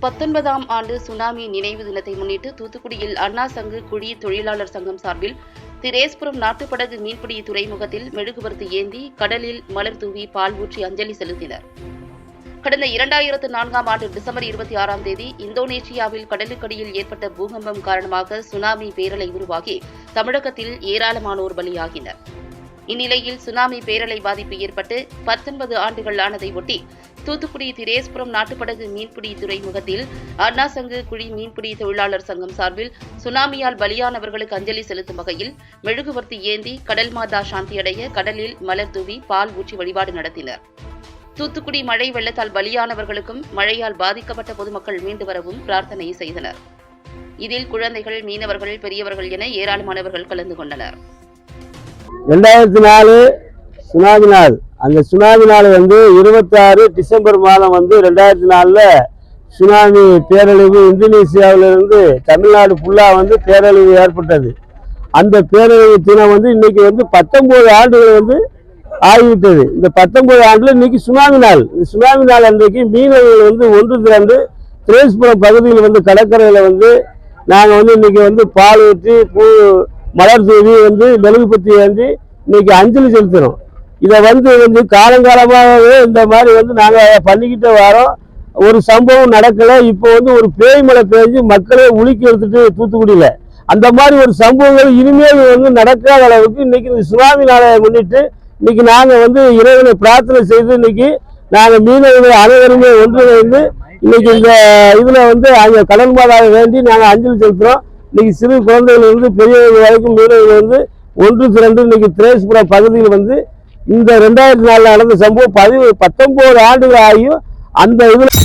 பத்தொன்பதாம் ஆண்டு சுனாமி நினைவு தினத்தை முன்னிட்டு தூத்துக்குடியில் அண்ணா சங்கு குழி தொழிலாளர் சங்கம் சார்பில் திரேஸ்புரம் நாட்டுப்படகு மீன்பிடி துறைமுகத்தில் மெழுகுவர்த்தி ஏந்தி கடலில் மலர் தூவி பால் ஊற்றி அஞ்சலி செலுத்தினர். கடந்த இரண்டாயிரத்து நான்காம் ஆண்டு டிசம்பர் இருபத்தி ஆறாம் தேதி இந்தோனேஷியாவில் கடலுக்கடியில் ஏற்பட்ட பூகம்பம் காரணமாக சுனாமி பேரலை உருவாகி தமிழகத்தில் ஏராளமானோர் பலியாகினர். இந்நிலையில் சுனாமி பேரலை பாதிப்பு ஏற்பட்டு பத்தொன்பது ஆண்டுகள் ஆனதை ஒட்டி தூத்துக்குடி திரேஸ்புரம் நாட்டுப்படகு மீன்பிடி துறைமுகத்தில் அண்ணா சங்கு குழி மீன்பிடி தொழிலாளர் சங்கம் சார்பில் சுனாமியால் பலியானவர்களுக்கு அஞ்சலி செலுத்தும் வகையில் மெழுகுவர்த்தி ஏந்தி கடல் மாதா சாந்தியடைய கடலில் மலர் தூவி பால் ஊற்றி வழிபாடு நடத்தினர். தூத்துக்குடி மழை வெள்ளத்தால் பலியானவர்களுக்கும் மழையால் பாதிக்கப்பட்ட பொதுமக்கள் மீண்டு வரவும் பிரார்த்தனை செய்தனர். இதில் குழந்தைகள் மீனவர்கள் பெரியவர்கள் என ஏராளமானவர்கள் கலந்து கொண்டனர். இரண்டாயிரத்தி நாலு சுனாமி நாள். அந்த சுனாமி நாள் வந்து இருபத்தாறு டிசம்பர் மாதம் வந்து ரெண்டாயிரத்தி நாலில் சுனாமி பேரழிவு இந்தோனேசியாவிலிருந்து தமிழ்நாடு ஃபுல்லாக வந்து பேரழிவு ஏற்பட்டது. அந்த பேரழிவு தினம் வந்து இன்னைக்கு வந்து பத்தொம்போது ஆண்டுகள் வந்து ஆகிவிட்டது. இந்த பத்தொன்பது ஆண்டில் இன்னைக்கு சுனாமி நாள். இந்த சுனாமி நாள் அன்றைக்கு மீனவர்கள் வந்து ஒன்று திரண்டு திரேஸ்புரம் பகுதியில் வந்து கடற்கரையில் வந்து நாங்கள் வந்து இன்னைக்கு வந்து பால் ஊற்றி பூ மலர் தூவி வந்து மெழுகுபத்தி ஏந்தி இன்னைக்கு அஞ்சலி செலுத்துகிறோம் இதை வந்து வந்து காலங்காலமாகவே இந்த மாதிரி வந்து நாங்கள் பண்ணிக்கிட்டே வரோம். ஒரு சம்பவம் நடக்கலை. இப்போ வந்து ஒரு பேய் மழை பெய்ஞ்சு மக்களே உலுக்கி எடுத்துட்டு தூத்துக்குடியில். அந்த மாதிரி ஒரு சம்பவங்கள் இனிமேல் வந்து நடக்காத அளவுக்கு இன்னைக்கு இந்த சுனாமி நாளை முன்னிட்டு இன்னைக்கு நாங்கள் வந்து இறைவனை பிரார்த்தனை செய்து இன்னைக்கு நாங்கள் மீனவர்கள் அனைவருமே ஒன்றிணைந்து இன்னைக்கு இந்த இதில் வந்து அங்கே கடன் மாதாவை வேண்டி நாங்கள் அஞ்சலி செலுத்துகிறோம் இன்னைக்கு சிறு குழந்தைகள் வந்து பெரியவர்கள் வரைக்கும் மீனவர்கள் வந்து ஒன்று திரண்டு இன்னைக்கு திரேஸ்புரம் பகுதியில் வந்து இந்த ரெண்டாயிரத்தி நாலில் நடந்த சம்பவம் பதிவு பத்தொன்பது ஆண்டுகள் ஆகியும் அந்த இதில்